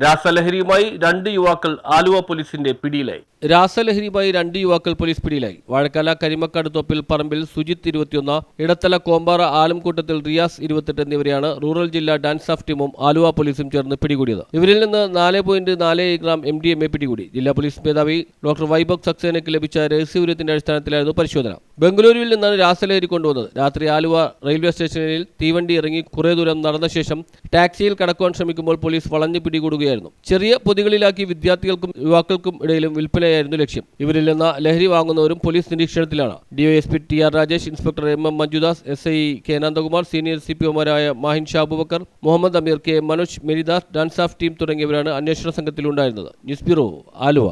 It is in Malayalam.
രാസലഹരിയുമായി രണ്ട് യുവാക്കൾ ആലുവ പോലീസിന്റെ പിടിയിലായി. രാസലഹരിയുമായി രണ്ട് യുവാക്കൾ പോലീസ് പിടിയിലായി. വാഴക്കാല കരിമക്കാട് തൊപ്പിൽ പറമ്പിൽ സുജിത്ത് ഇരുപത്തിയൊന്ന് ഇടത്തല കോമ്പാറ ആലംകൂട്ടത്തിൽ റിയാസ് ഇരുപത്തെട്ട് എന്നിവരെയാണ് റൂറൽ ജില്ലാ ഡാൻസ് ഓഫ് ടീമും ആലുവ പോലീസും ചേർന്ന് പിടികൂടിയത്. ഇവരിൽ നിന്ന് നാല് പോയിന്റ് നാല് gram M D M A പിടികൂടി. ജില്ലാ പോലീസ് മേധാവി ഡോക്ടർ വൈഭവ് സക്സേനയ്ക്ക് ലഭിച്ച രഹസ്യവിവരത്തിന്റെ അടിസ്ഥാനത്തിലായിരുന്നു പരിശോധന. ബംഗളൂരുവിൽ നിന്നാണ് രാസലഹരി കൊണ്ടുവന്നത്. രാത്രി ആലുവ റെയിൽവേ സ്റ്റേഷനിൽ തീവണ്ടി ഇറങ്ങി കുറേ ദൂരം നടന്ന ശേഷം ടാക്സിയിൽ കടക്കുവാൻ ശ്രമിക്കുമ്പോൾ പോലീസ് വളഞ്ഞു പിടികൂടുകയായിരുന്നു ചെറിയ പൊതികളിലാക്കി വിദ്യാർത്ഥികൾക്കും യുവാക്കൾക്കും ഇടയിലും വിൽപ്പനയായിരുന്നു ലക്ഷ്യം. ഇവരിൽ നിന്ന് ലഹരി വാങ്ങുന്നവരും പോലീസ് നിരീക്ഷണത്തിലാണ്. DYSP T R Rajesh inspector M M Manjudas S I K Nandakumar senior C P ഒമാരായ Mahin Shabubakkar Muhammad Ameer K Manoj Meridas DANSAF team തുടങ്ങിയവരാണ് അന്വേഷണ സംഘത്തിലുണ്ടായിരുന്നത്. News bureau Aluva.